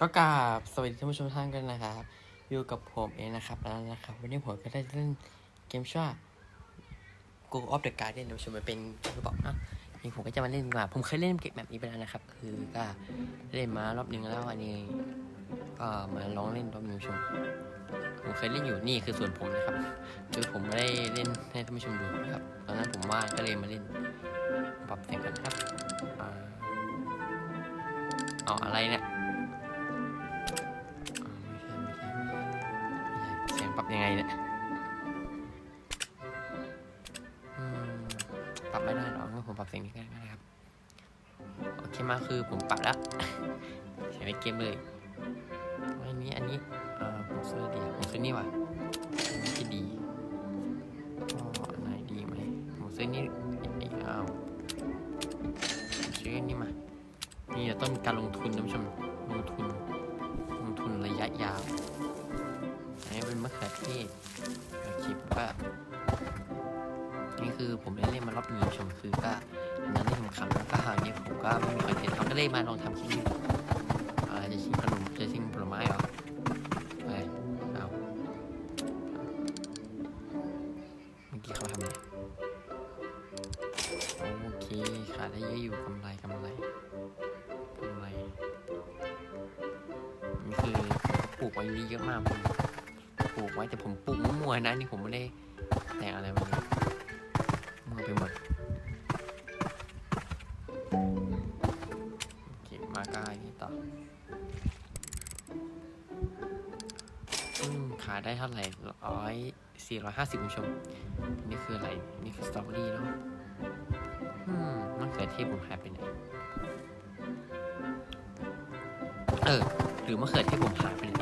ก็กราบสวัสดีท่านผู้ชมท่านกันนะครับอยู่กับผมเองนะครับแล้วนะครับ วันนี้ผมก็ได้เล่นเกมชื่อว่า Go of the Garden เดี๋ยวชมมันเป็นกระบอกเนาะนี่ผมก็จะมาเล่นดีกว่าผมเคยเล่นเกมแบบนี้ไปแล้วนะครับ คือก็เล่นมารอบหนึ่งแล้วอันนี้ก็มาลองเล่นรอบหนึงชม ผมเคยเล่นอยู่นี่คือส่วนผมนะครับคือผมไม่ได้เล่นให้ท่านผู้ชมดูนะครับตอนนั้นผมว่างก็เลยมาเล่นปรับเสียงกันครับเอาอะไรเนี่ย ยงปรับยังไงเนี่ยอืมปรับไม่ได้หรอกงั้นผมปรับเสียงนี้ก็ได้ครับ โอเคมาคือผมปรับแล้วเสียงในเกมเลยอันนี้อันนี้เออผมซื้อดีผมซื้อนี่ว่ะอันนี้จะดีก็อันไหนดีไหมผมซื้อนี่ไอ้อ้าวซื้อนี่มานี่จะต้นการลงทุนนะผู้ชมลงทุน ลงทุนระยะยาว อันนี้เป็นมะเขือเทศกระชิบก็นี่คือผมได้เล่นมารอบนี้ชมคือก็นั้นที่ผมขำแล้วก็หาเนี่ยผมก็ไม่มีคอนเทนต์ทำก็เลยมาลองทำคลิปนี้อะไรจะชิมขนมจะชิมผลไม้เหรอไปเอาเมื่อกี้เขาทำอะไรโอเคขายได้เยอะอยู่กำไรกำไรกำไรนี่คือปลูกไว้เยอะมากผม ปลูกไว้แต่ผมปลูกมั่วๆนะนี่ผมไม่ได้แต่งอะไรมาเลยมั่วไปหมดโอเคมาก้านี่ต่อขายได้เท่าไหร่ร้อยสี่ร้อยห้าสิบคุณผู้ชม นี่คืออะไร นี่คือสตรอเบอรี่เนาะอืมมะเขือเทศผมหายไปไหน เออ หรือมะเขือเทศผมหายไปไหน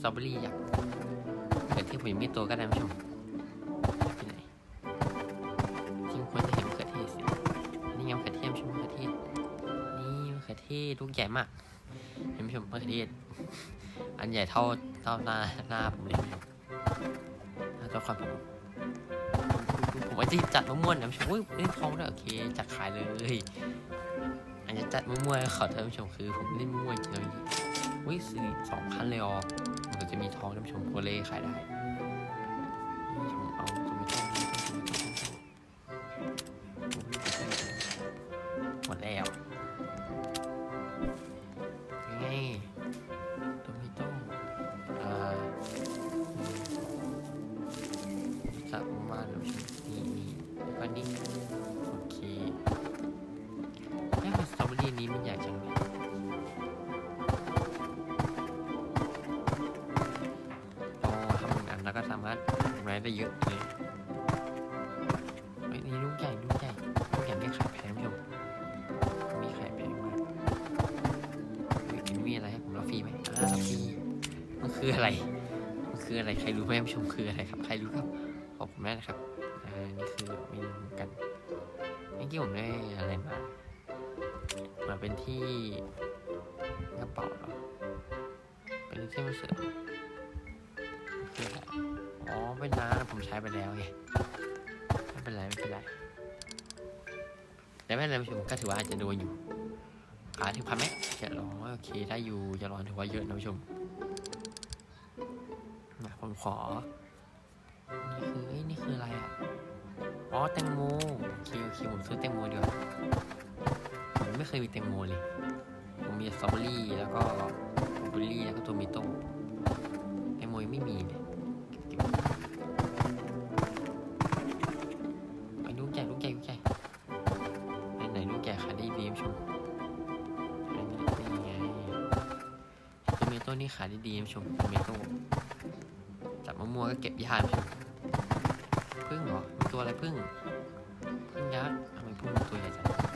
สตรอเบอรี่ยักษ์เขือเทศผมยังไม่โตก็ได้ผู้ชมหายไปไหนจริงควรจะเห็นมะเขือเทศสินี่ไงมะเขือเทศผู้ชมมะเขือเทศนี่มะเขือเทศลูกใหญ่มากเห็นผู้ชมมะเขือเทศอันใหญ่เท่าเท่าหน้าหน้าผมเลยผู้ชมหน้าตัวคอนผมผมว่าจะจัดมะม่วนนะผู้ชมอุ้ยเล่นทองด้วยโอเคจัดขายเลยอาจจะจัดมั่วๆขอท่านผู้ชมคือ ผมเล่นมั่วจริงเลยอุ้ยสี่สองพันเลยอ๋อ จะมีทองท่านผู้ชมโคเล่ขายได้ามารถทำไรได้เยอะเลยเฮ้นี่ลูกใหญ่ลูกใหญ่ลูกใหญ่ไม่ขายแพงพี่ชมมีขายแพงมากเฮ้ยกินมีอะไรให้ผมรับฟรีไหมรับฟรีมันคืออะไรมันคืออะไรใครรู้ไหมผู้ชมคืออะไรครับ ใครรู้ครับบอกผมได้นะครับอ่านี่คือเมนูกันเมื่อกี้ผมได้อะไรมามาเป็นที่กระเป๋าเป็นที่มือเสือ เป็นน้ำผมใช้ไปแล้วไงไม่เป็นไรไม่เป็นไรแต่ไม่เป็นไรผู้ชมก็ถือว่าอาจจะโดนอยู่ขาถึงพันไหมจะร้องโอเคได้อยู่จะร้อนถือว่าเยอะนะผู้ชมนะผมขอ นี่คือเอ้ยนี่คืออะไรอะอ๋อแตงโมโอเคโอเคผมซื้อแตงโมดีกว่าผมไม่เคยมีแตงโมเลย ผมมีสตรอเบอรี่แล้วก็ ต้นี่ขายได้ดีชมโทมิโต้จับมะม่วงก็เก็บยากพึ่งเหรอมีตัวอะไรพึ่ง พึ่งยักษ์ทำไมพึ่งตัวใหญ่จัง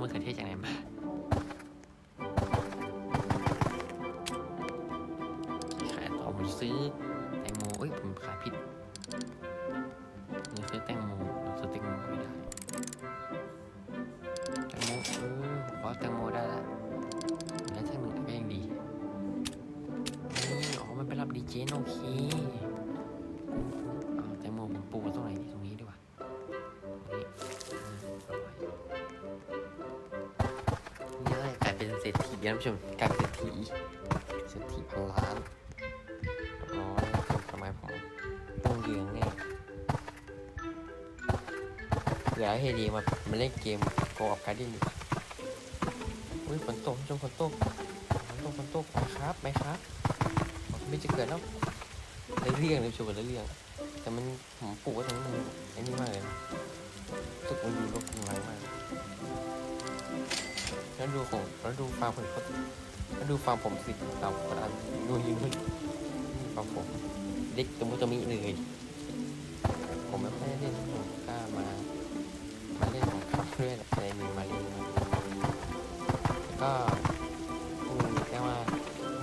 มะเขือเทศจากไหนมาขายต่อผมซื้อแตงโมเอ้ยผมขายผิดผมซื้อแตงโมผมซื้อแตงโมไม่ได้แตงโมเออผมว่าแตงโมได้ละแล้วถ้ามึงก็ยังดีอ๋อมันไปรับดีเจนโอเค ฐีนกลายเป็นเศรษฐีเศรษฐีพันล้าน อ๋อทำไมผมต้องเรืองแน่เผื่อให้ดีมามาเล่นเกมโกกับการ์ดินดีกว่าอุ้ยฝนตกท่านผู้ชมฝนตกฝนตกฝนตกไปครับไปครับไม่จะเกิดแล้วได้เรื่องเลยชมได้เรื่องแต่มันผมปลูกไว้ตรงนี้มันไอ้นี่มากเลยตึกมันดูรกรุงรังมาก แล้วดูของแล้วดูฟาร์มผมก็แล้วดูฟาร์มผมสิเราคนอันดูยิงนู่นนี่ฟาร์มผมเล็กตะมุตะมิเลย ผมไม่ค่อยได้เล่นผมกล้ามา มาเล่นของเขาด้วยแหละในมีมาเล่นด้วก็อืมแค่ว่า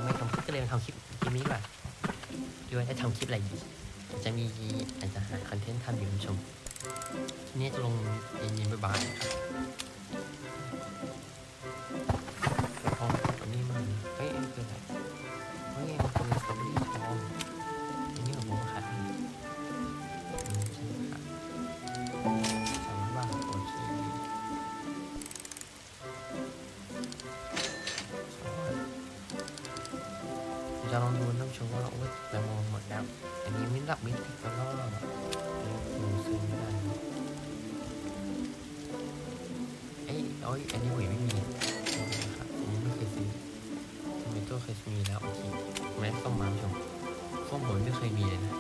ไม่ทำคลิปก็เลยมาทำคลิปคลิปนี้ดีกว่าดูว่าจะทำคลิปอะไรดีจะมีอาจจะหาคอนเทนต์ทำอยู่คุณผู้ชมทีนี้จะลงเย็นๆบ่ายๆครับ รับมิตรแล้วก็ดูซื้อไม่ได้เอ้ยโอ้ยอันนี้หวยไม่มีนะครับผมไม่เคยซื้อทำไมตัวเคยมีแล้วโอเคแม้ส้มมาชมส้มผมไม่เคยมีเลยนะ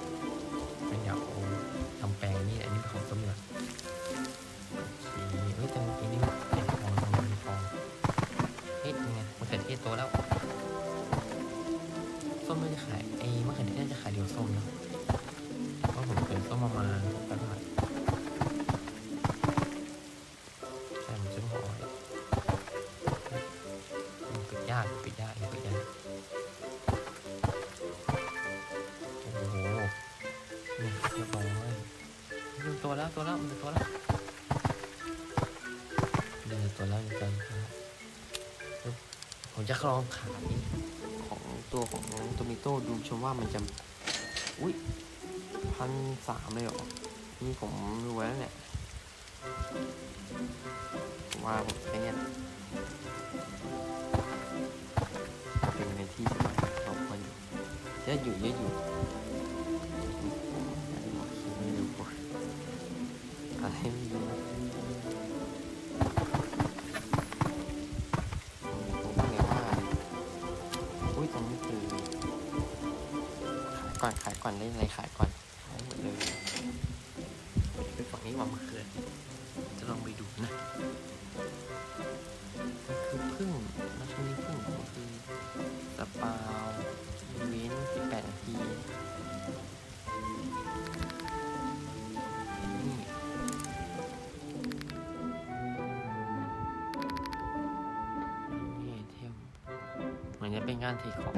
เป็นอยากเอาทำแปลงนี่อันนี้เป็นของส้มเหลืองสีเฮ้ยแต่เมื่อกี้นี่เห็ดทองทองมีทองเฮ้ยยังไงมะเขือเทศโตแล้วส้มไม่ได้ขายไอ้มะเขือเทศน่าจะขายเดียวส้มเพรา ผมจะลองขายของตัวของโตมิโต้ดูชมว่ามันจะ อุ้ยพันสามเลยเหรอ นี่ผมรู้แล้วเนี่ยผมว่าผมใช้เนี่ยเป็นในที่ที่มันเราควรอยู่เยอะอยู่เยอะอยู่ ก่อน ขายก่อนเล่นอะไรขายก่อนขายหมดเลยไปฝั่งนี้ว่าเมื่อคืนจะลองไปดูนะมันคือพึ่งแล้วช่วงนี้พึ่งก็คือสปาวเวน18นาทีนี่นี่ไอเทมเหมือนจะเป็นงานเทคของ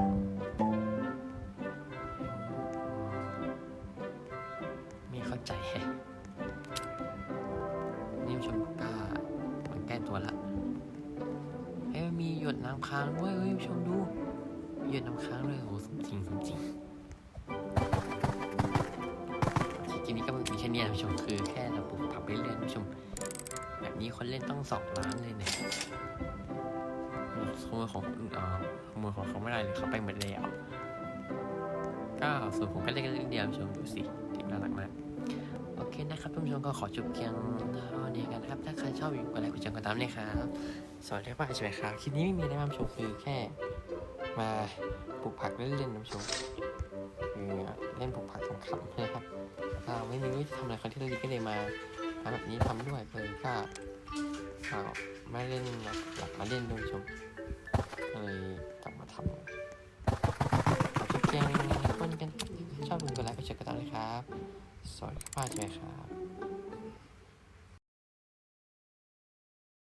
ค้างด้วยเฮ้ยชมดูหยดน้ำค้างเลยโหสมจริงสมจริงทีนี้ก็มีแค่นี้ยผู้ชมคือแค่เราปลูกผักไปเรื่อยๆผู้ชม แบบนี้คนเล่นต้องสองล้านเลยเนี่ยขโมยของคนอื่นอ่าขโมยของเขาไม่ได้เลยเขาไปหมดแล้วก็ส่วนผมก็เล่นกันเล่นเดียวผู้ชมดูสิเด็กน่ารักมาก เคนะครับท่านผู้ชมก็ขอจบเพียงเท่านี้กันครับ ถ้าใครชอบอยู่กดไลค์กดแชร์กดติดตามเลยครับสวัสดีครับใช่ไหมครับคลิปนี้ไม่มีอะไรมาชมคือแค่ มาปลูกผักเล่นๆท่านผู้ชมคือเล่นปลูกผักขำๆนะครับอ่าไม่มีวิธีทำอะไรครั้งที่เราดีก็เลยมาทำแบบนี้ทำด้วยเลยก็อ่ามาเล่นแบบอยากมาเล่นท่านผู้ชมก็เลยกลับมาทำขอจุดแจ้งคนกันครับชอบดูกดไลค์กดแชร์กันต่อเลยครับ สวัสดีครั